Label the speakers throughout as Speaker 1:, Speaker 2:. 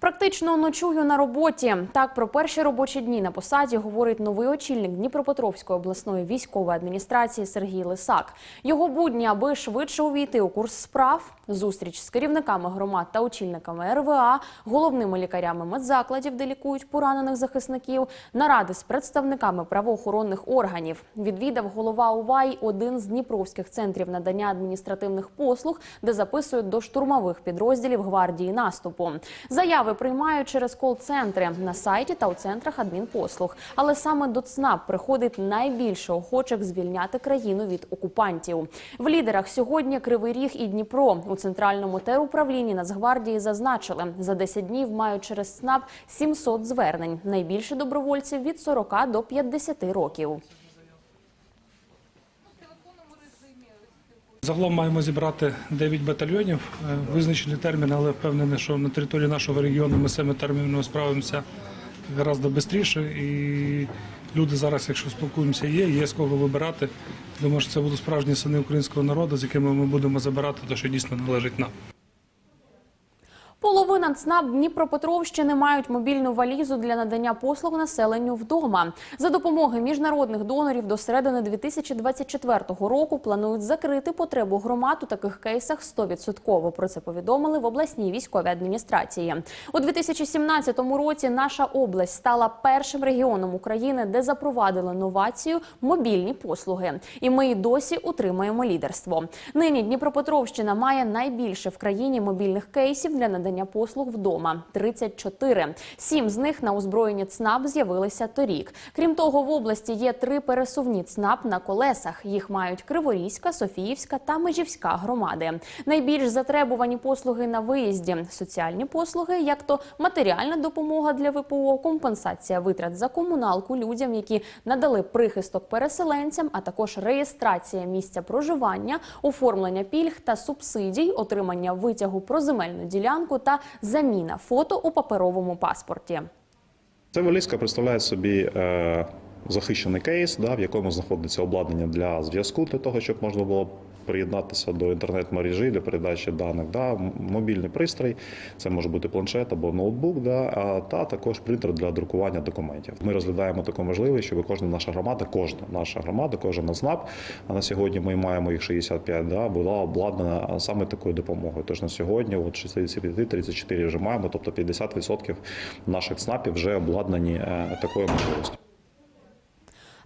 Speaker 1: Практично ночую на роботі. Так про перші робочі дні на посаді говорить новий очільник Дніпропетровської обласної військової адміністрації Сергій Лисак. Його будні, аби швидше увійти у курс справ, зустріч з керівниками громад та очільниками РВА, головними лікарями медзакладів, де лікують поранених захисників, наради з представниками правоохоронних органів. Відвідав голова УВАЙ один з дніпровських центрів надання адміністративних послуг, де записують до штурмових підрозділів гвардії наступу. Заяви приймають через кол-центри на сайті та у центрах адмінпослуг. Але саме до ЦНАП приходить найбільше охочих звільняти країну від окупантів. В лідерах сьогодні Кривий Ріг і Дніпро у центральному теруправлінні Нацгвардії зазначили, за 10 днів мають через ЦНАП 700 звернень. Найбільше добровольців від 40 до 50 років.
Speaker 2: Загалом маємо зібрати 9 батальйонів, е, визначений термін, але впевнений, що на території нашого регіону ми з цими справимося гораздо швидше. І люди зараз, якщо спілкуємося, є, є з кого вибирати. Думаю, що це будуть справжні сини українського народу, з якими ми будемо забирати те, що дійсно належить нам.
Speaker 1: Половина ЦНАП Дніпропетровщини мають мобільну валізу для надання послуг населенню вдома. За допомоги міжнародних донорів до середини 2024 року планують закрити потребу громад у таких кейсах 100%. Про це повідомили в обласній військовій адміністрації. У 2017 році наша область стала першим регіоном України, де запровадили новацію мобільні послуги. І ми й досі утримуємо лідерство. Нині Дніпропетровщина має найбільше в країні мобільних кейсів для надання послуг вдома 34. Сім з них на озброєнні ЦНАП з'явилися торік. Крім того, в області є три пересувні ЦНАП на колесах. Їх мають Криворізька, Софіївська та Межівська громади. Найбільш затребувані послуги на виїзді, соціальні послуги, як то матеріальна допомога для ВПО, компенсація витрат за комуналку людям, які надали прихисток переселенцям, а також реєстрація місця проживання, оформлення пільг та субсидій, отримання витягу про земельну ділянку та заміна фото у паперовому паспорті.
Speaker 3: Ця валізка представляє собі е, захищений кейс, да, в якому знаходиться обладнання для зв'язку, для того, щоб можна було приєднатися до інтернет-мережі для передачі даних. Да, мобільний пристрій, це може бути планшет або ноутбук, да, а, та також принтер для друкування документів. Ми розглядаємо таку можливість, щоб кожна наша громада, кожна наша громада, кожен ЦНАП, а на сьогодні ми маємо їх 65, да, була обладнана саме такою допомогою. Тож на сьогодні от 65, 34 вже маємо, тобто 50% наших ЦНАПів вже обладнані е, такою можливістю.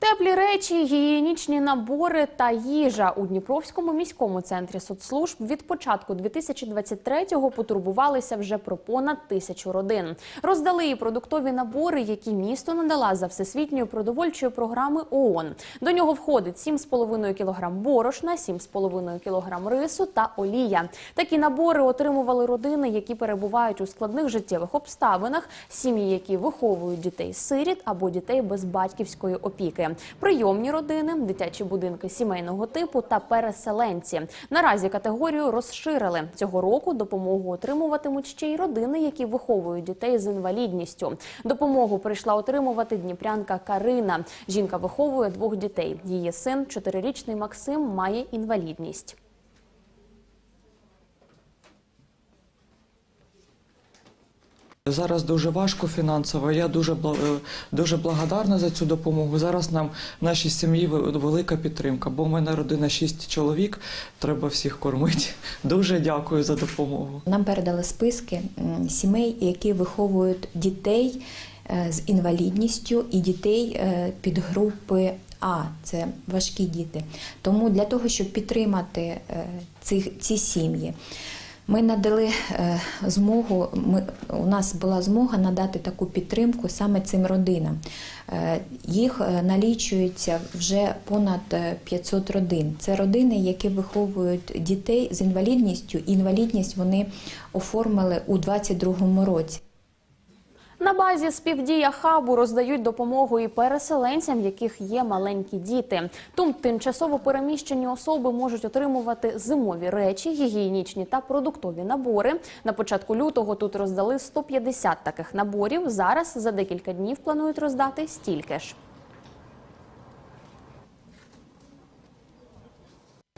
Speaker 1: Теплі речі, гігієнічні набори та їжа у Дніпровському міському центрі соцслужб від початку 2023-го потурбувалися вже про понад тисячу родин. Роздали і продуктові набори, які місто надала за всесвітньою продовольчої програми ООН. До нього входить 7,5 кг борошна, 7,5 кг рису та олія. Такі набори отримували родини, які перебувають у складних життєвих обставинах, сім'ї, які виховують дітей-сиріт або дітей без батьківської опіки, прийомні родини, дитячі будинки сімейного типу та переселенці. Наразі категорію розширили цього року. Допомогу отримуватимуть ще й родини, які виховують дітей з інвалідністю. Допомогу прийшла отримувати дніпрянка Карина. Жінка виховує двох дітей. Її син, чотирирічний Максим, має інвалідність.
Speaker 4: Зараз дуже важко фінансово. Я дуже е, дуже благодарна за цю допомогу. Зараз нам нашій сім'ї велика підтримка, бо в мене родина шість чоловік. Треба всіх кормити. Дуже дякую за допомогу.
Speaker 5: Нам передали списки сімей, які виховують дітей е, з інвалідністю і дітей е, підгрупи А, це важкі діти. Тому для того, щоб підтримати цих, ці сім'ї, ми надали е, змогу. Ми, у нас була змога надати таку підтримку саме цим родинам. Е, Їх е, налічується вже понад е, 500 родин. Це родини, які виховують дітей з інвалідністю. Інвалідність вони оформили у 2022 році.
Speaker 1: На базі співдія хабу роздають допомогу і переселенцям, яких є маленькі діти. Тут тимчасово переміщені особи можуть отримувати зимові речі, гігієнічні та продуктові набори. На початку лютого тут роздали 150 таких наборів. Зараз за декілька днів планують роздати стільки ж.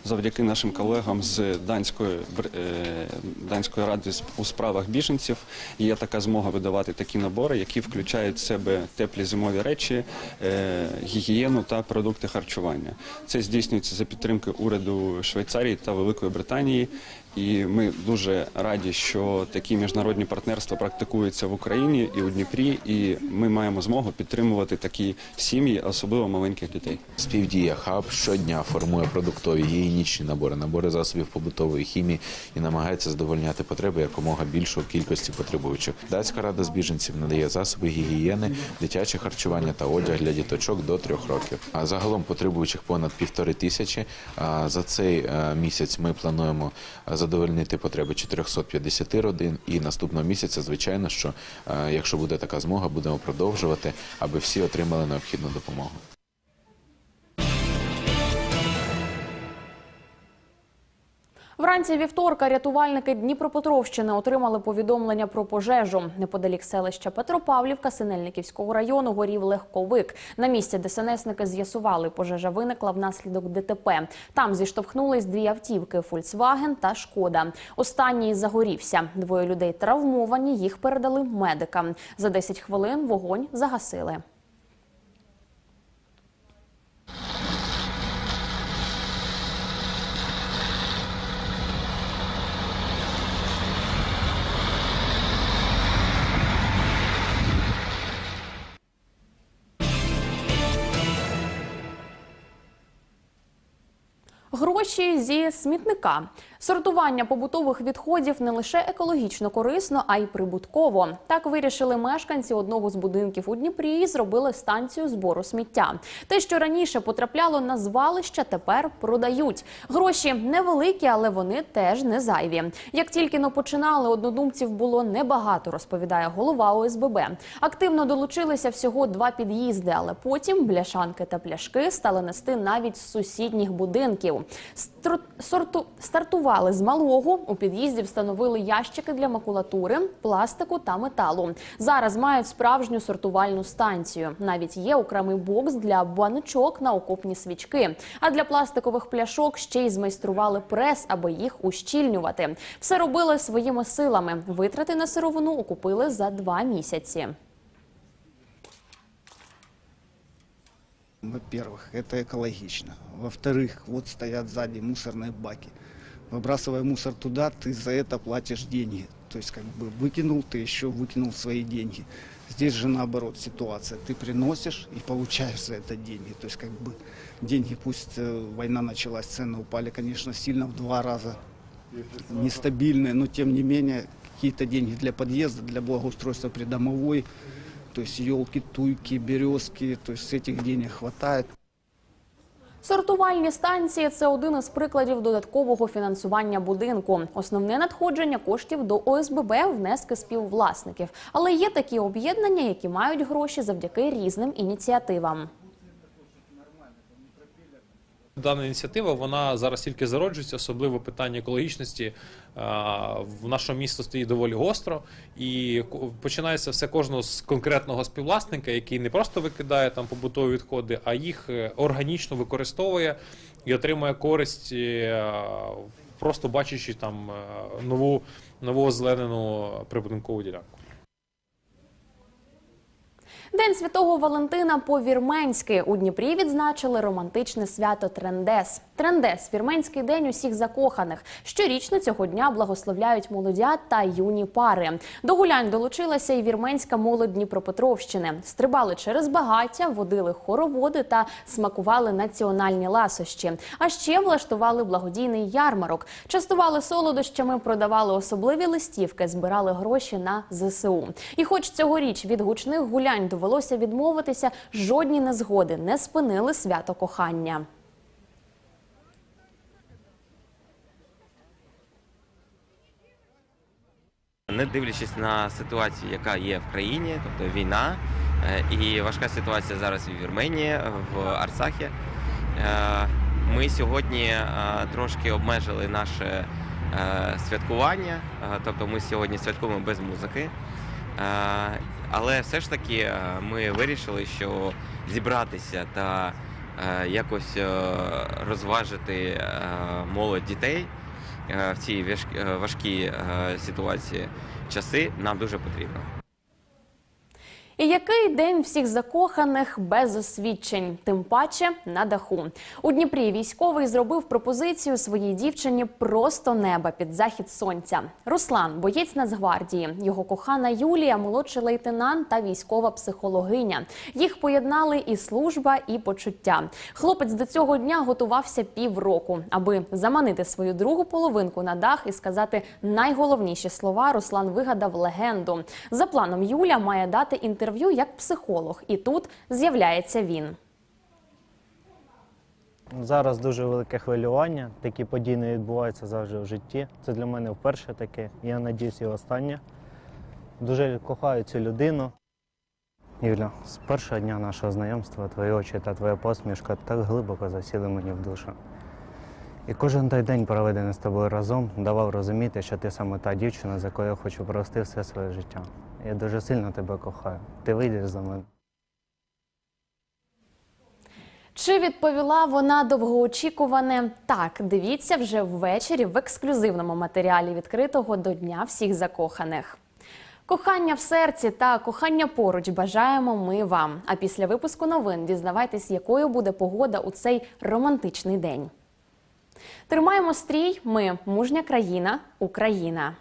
Speaker 6: Завдяки нашим колегам з данської е, данської ради у справах біженців є така змога видавати такі набори, які включають в себе теплі зимові речі, е, гігієну та продукти харчування. Це здійснюється за підтримки уряду Швейцарії та Великої Британії. І ми дуже раді, що такі міжнародні партнерства практикуються в Україні і у Дніпрі. І ми маємо змогу підтримувати такі сім'ї, особливо маленьких дітей.
Speaker 7: Співдія хаб щодня формує продуктові гігієнічні набори, набори засобів побутової хімії і намагається задовольняти потреби якомога більшої кількості потребуючих. Датська рада з біженців надає засоби гігієни, дитяче харчування та одяг для діточок до трьох років. А загалом потребуючих понад півтори тисячі. За цей е, місяць ми плануємо задовольнити потреби 450 родин. І наступного місяця, звичайно, що е, якщо буде така змога, будемо продовжувати, аби всі отримали необхідну допомогу.
Speaker 1: Вранці вівторка рятувальники Дніпропетровщини отримали повідомлення про пожежу. Неподалік селища Петропавлівка Синельниківського району горів легковик. На місці ДСНСники з'ясували, пожежа виникла внаслідок ДТП. Там зіштовхнулись дві автівки Фольксваген та Шкода. Останній загорівся. Двоє людей травмовані. Їх передали медикам. За 10 хвилин вогонь загасили. هروب Гроші зі смітника. Сортування побутових відходів не лише екологічно корисно, а й прибутково. Так вирішили мешканці одного з будинків у Дніпрі і зробили станцію збору сміття. Те, що раніше потрапляло на звалища, тепер продають. Гроші невеликі, але вони теж не зайві. Як тільки но починали, однодумців було небагато, розповідає голова ОСББ. Активно долучилися всього два під'їзди, але потім бляшанки та пляшки стали нести навіть з сусідніх будинків. Сорту- Стартували з малого. У під'їзді встановили ящики для макулатури, пластику та металу. Зараз мають справжню сортувальну станцію. Навіть є окремий бокс для баночок на окопні свічки. А для пластикових пляшок ще й змайстрували прес, аби їх ущільнювати. Все робили своїми силами. Витрати на сировину окупили за два місяці.
Speaker 8: Во-первых, это экологично. Во-вторых, вот стоят сзади мусорные баки. Выбрасывая мусор туда, ты за это платишь деньги. То есть как бы выкинул, ты еще выкинул свои деньги. Здесь же наоборот ситуация. Ты приносишь и получаешь за это деньги. То есть как бы деньги, пусть э, война началась, цены упали, конечно, сильно в два раза нестабильные, но тем не менее какие-то деньги для подъезда, для благоустройства придомовой, то есть елки, туйки, березки, то есть этих денег хватает.
Speaker 1: Сортувальні станції це один із прикладів додаткового фінансування будинку. Основне надходження коштів до ОСББ внески співвласників. Але є такі об'єднання, які мають гроші завдяки різним ініціативам.
Speaker 9: Дана ініціатива вона зараз тільки зароджується, особливо питання екологічності в нашому місті стоїть доволі гостро, і починається все кожного з конкретного співвласника, який не просто викидає там побутові відходи, а їх е, органічно використовує і отримує користь, е, просто бачачи там е, нову нову озеленену прибудинкову ділянку.
Speaker 1: День святого Валентина по-вірменськи у Дніпрі відзначили романтичне свято Трендес. Трендес вірменський день усіх закоханих. Щорічно цього дня благословляють молодят та юні пари. До гулянь долучилася і вірменська молодь Дніпропетровщини. Стрибали через багаття, водили хороводи та смакували національні ласощі. А ще влаштували благодійний ярмарок. Частували солодощами, продавали особливі листівки, збирали гроші на ЗСУ. І хоч цьогоріч від гучних гулянь довелося відмовитися, жодні незгоди не спинили свято кохання.
Speaker 10: Не дивлячись на ситуацію, яка є в країні, тобто війна е, і важка ситуація зараз в Вірменії, в Арцахі. е, Ми сьогодні е, трошки обмежили наше святкування, тобто ми сьогодні святкуємо без музики. Але все ж таки ми вирішили, що зібратися та якось розважити молодь дітей в цій е, важкій е, ситуації часи нам дуже потрібно.
Speaker 1: І який день всіх закоханих без освідчень, тим паче на даху. У Дніпрі військовий зробив пропозицію своїй дівчині просто неба під захід сонця. Руслан, боєць Нацгвардії, його кохана Юлія, молодший лейтенант та військова психологиня. Їх поєднали і служба, і почуття. Хлопець до цього дня готувався півроку, аби заманити свою другу половинку на дах і сказати найголовніші слова. Руслан вигадав легенду. За планом Юля має дати інтерв'ю як психолог, і тут з'являється він.
Speaker 11: Зараз дуже велике хвилювання. Такі події не відбуваються завжди в житті. Це для мене вперше таке. Я надіюсь, і останнє. Дуже кохаю цю людину. Юля, з першого дня нашого знайомства твої очі та твоя посмішка так глибоко засіли мені в душу. І кожен той день, проведений з тобою разом, давав розуміти, що ти саме та дівчина, за якою я хочу провести все своє життя. Я дуже сильно тебе кохаю. Ти вийдеш за мене.
Speaker 1: Чи відповіла вона довгоочікуване так? Дивіться вже ввечері в ексклюзивному матеріалі відкритого до Дня всіх закоханих. Кохання в серці та кохання поруч бажаємо ми вам. А після випуску новин дізнавайтесь, якою буде погода у цей романтичний день. Тримаємо стрій. Ми мужня країна, Україна.